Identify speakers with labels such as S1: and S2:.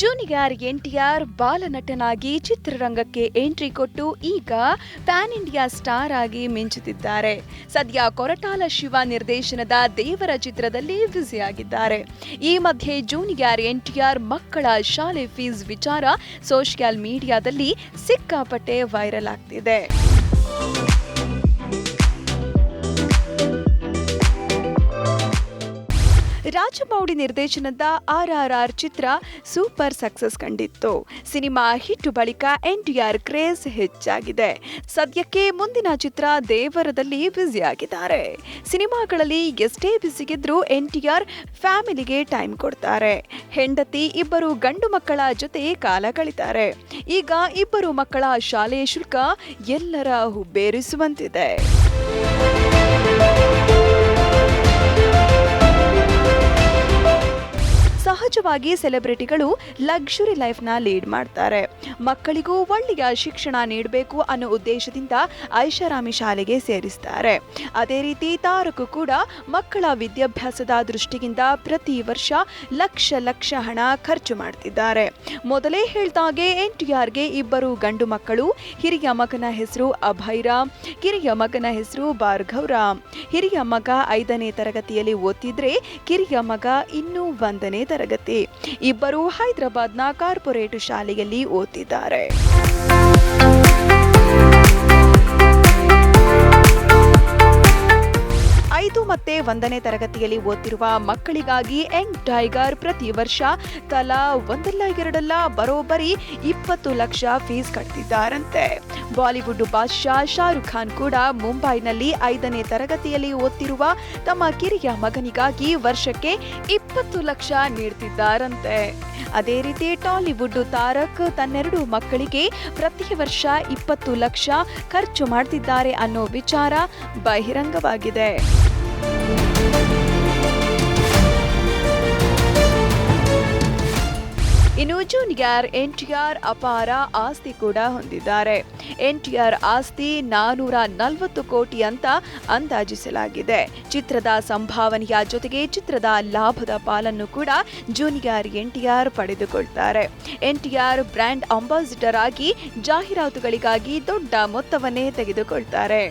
S1: Junior NTR ಬಾಲನಟನಾಗಿ ಚಿತ್ರರಂಗಕ್ಕೆ entry ಕೊಟ್ಟು ಈಗ ಪ್ಯಾನ್ ಇಂಡಿಯಾ ಸ್ಟಾರ್ ಆಗಿ ಮಿಂಚುತ್ತಿದ್ದಾರೆ. ಸದ್ಯ ಕೊರಟಾಲ ಶಿವ ನಿರ್ದೇಶನದ ದೇವರ ಚಿತ್ರದಲ್ಲಿ ಬ್ಯುಸಿಯಾಗಿದ್ದಾರೆ. ಈ ಮಧ್ಯೆ ಜೂನಿಯರ್ ಎನ್ಟಿಆರ್ ಮಕ್ಕಳ ಶಾಲೆ ಫೀಸ್ ವಿಚಾರ ಸೋಷಿಯಲ್ ಮೀಡಿಯಾದಲ್ಲಿ ಸಿಕ್ಕಾಪಟ್ಟೆ ವೈರಲ್ ಆಗ್ತಿದೆ. ರಾಜಮೌಳಿ ನಿರ್ದೇಶನದ ಆರ್ ಆರ್ ಆರ್ ಚಿತ್ರ ಸೂಪರ್ ಸಕ್ಸಸ್ ಕಂಡಿತ್ತು. ಸಿನಿಮಾ ಹಿಟ್ ಬಳಿಕ ಎನ್ ಟಿ ಆರ್ ಕ್ರೇಜ್ ಹೆಚ್ಚಾಗಿದೆ. ಸದ್ಯಕ್ಕೆ ಮುಂದಿನ ಚಿತ್ರ ದೇವರದಲ್ಲಿ ಬ್ಯುಸಿ ಆಗಿದ್ದಾರೆ ಸಿನಿಮಾಗಳಲ್ಲಿ ಎಷ್ಟೇ ಬ್ಯುಸಿಗಿದ್ರೂ ಆರ್ ಫ್ಯಾಮಿಲಿಗೆ ಟೈಮ್ ಕೊಡ್ತಾರೆ. ಹೆಂಡತಿ, ಇಬ್ಬರು ಗಂಡು ಮಕ್ಕಳ ಜೊತೆ ಕಾಲ ಕಳಿತಾರೆ. ಈಗ ಇಬ್ಬರು ಮಕ್ಕಳ ಶಾಲೆಯ ಶುಲ್ಕ ಎಲ್ಲರ ಹುಬ್ಬೇರಿಸುವಂತಿದೆ. ಸಹಜವಾಗಿ ಸೆಲೆಬ್ರಿಟಿಗಳು ಲಕ್ಷುರಿ ಲೈಫ್ನ ಲೀಡ್ ಮಾಡ್ತಾರೆ. ಮಕ್ಕಳಿಗೂ ಒಳ್ಳೆಯ ಶಿಕ್ಷಣ ನೀಡಬೇಕು ಅನ್ನೋ ಉದ್ದೇಶದಿಂದ ಐಷಾರಾಮಿ ಶಾಲೆಗೆ ಸೇರಿಸ್ತಾರೆ. ಅದೇ ರೀತಿ ತಾರಕು ಕೂಡ ಮಕ್ಕಳ ವಿದ್ಯಾಭ್ಯಾಸದ ದೃಷ್ಟಿಯಿಂದ ಪ್ರತಿ ವರ್ಷ ಲಕ್ಷ ಲಕ್ಷ ಹಣ ಖರ್ಚು ಮಾಡ್ತಿದ್ದಾರೆ. ಮೊದಲೇ ಹೇಳ್ದಾಗೆ ಎನ್ ಟಿ ಆರ್ಗೆ ಇಬ್ಬರು ಗಂಡು ಮಕ್ಕಳು, ಹಿರಿಯ ಮಗನ ಹೆಸರು ಅಭೈರಾಮ್ ಕಿರಿಯ ಮಗನ ಹೆಸರು ಭಾರ್ಗವರಾಮ್ ಹಿರಿಯ ಮಗ ಐದನೇ ತರಗತಿಯಲ್ಲಿ ಓದ್ತಿದ್ರೆ ಕಿರಿಯ ಮಗ ಇನ್ನೂ ಒಂದನೇ ತರಗತಿ. ಇಬ್ಬರು ಹೈದರಾಬಾದ್ನ ಕಾರ್ಪೊರೇಟ್ ಶಾಲೆಯಲ್ಲಿ ಓದ್ತಿದ್ದಾರೆ. ಐದು ಮತ್ತೆ ಒಂದನೇ ತರಗತಿಯಲ್ಲಿ ಓದ್ತಿರುವ ಮಕ್ಕಳಿಗಾಗಿ ಯಂಗ್ ಟೈಗರ್ ಪ್ರತಿ ವರ್ಷ ತಲಾ ಒಂದಲ್ಲ ಎರಡಲ್ಲ ಬರೋಬ್ಬರಿ ಇಪ್ಪತ್ತು ಲಕ್ಷ ಫೀಸ್ ಕಟ್ತಿದ್ದಾರಂತೆ. ಬಾಲಿವುಡ್ ಬಾದ್ಶಾ ಶಾರುಖ್ ಖಾನ್ ಕೂಡ ಮುಂಬೈನಲ್ಲಿ ಐದನೇ ತರಗತಿಯಲ್ಲಿ ಓದ್ತಿರುವ ತಮ್ಮ ಕಿರಿಯ ಮಗನಿಗಾಗಿ ವರ್ಷಕ್ಕೆ ಇಪ್ಪತ್ತು ಲಕ್ಷ ನೀಡ್ತಿದ್ದಾರಂತೆ. ಅದೇ ರೀತಿ ಟಾಲಿವುಡ್ ತಾರಕ್ ತನ್ನೆರಡು ಮಕ್ಕಳಿಗೆ ಪ್ರತಿ ವರ್ಷ ಇಪ್ಪತ್ತು ಲಕ್ಷ ಖರ್ಚು ಮಾಡ್ತಿದ್ದಾರೆ ಅನ್ನೋ ವಿಚಾರ ಬಹಿರಂಗವಾಗಿದೆ. ಇನ್ನು ಜೂನಿಯರ್ ಆರ್ ಅಪಾರ ಆಸ್ತಿ ಕೂಡ ಹೊಂದಿದ್ದಾರೆ. ಎನ್ ಟಿ ಆರ್ ಆಸ್ತಿ ನಾನೂರ ನಲವತ್ತು ಕೋಟಿ ಅಂತ ಅಂದಾಜಿಸಲಾಗಿದೆ. ಚಿತ್ರದ ಸಂಭಾವನೆಯ ಜೊತೆಗೆ ಚಿತ್ರದ ಲಾಭದ ಪಾಲನ್ನು ಕೂಡ junior R ಪಡೆದುಕೊಳ್ತಾರೆ. N T R brand ambassador ಆಗಿ ಜಾಹೀರಾತುಗಳಿಗಾಗಿ ದೊಡ್ಡ ಮೊತ್ತವನ್ನೇ ತೆಗೆದುಕೊಳ್ತಾರೆ.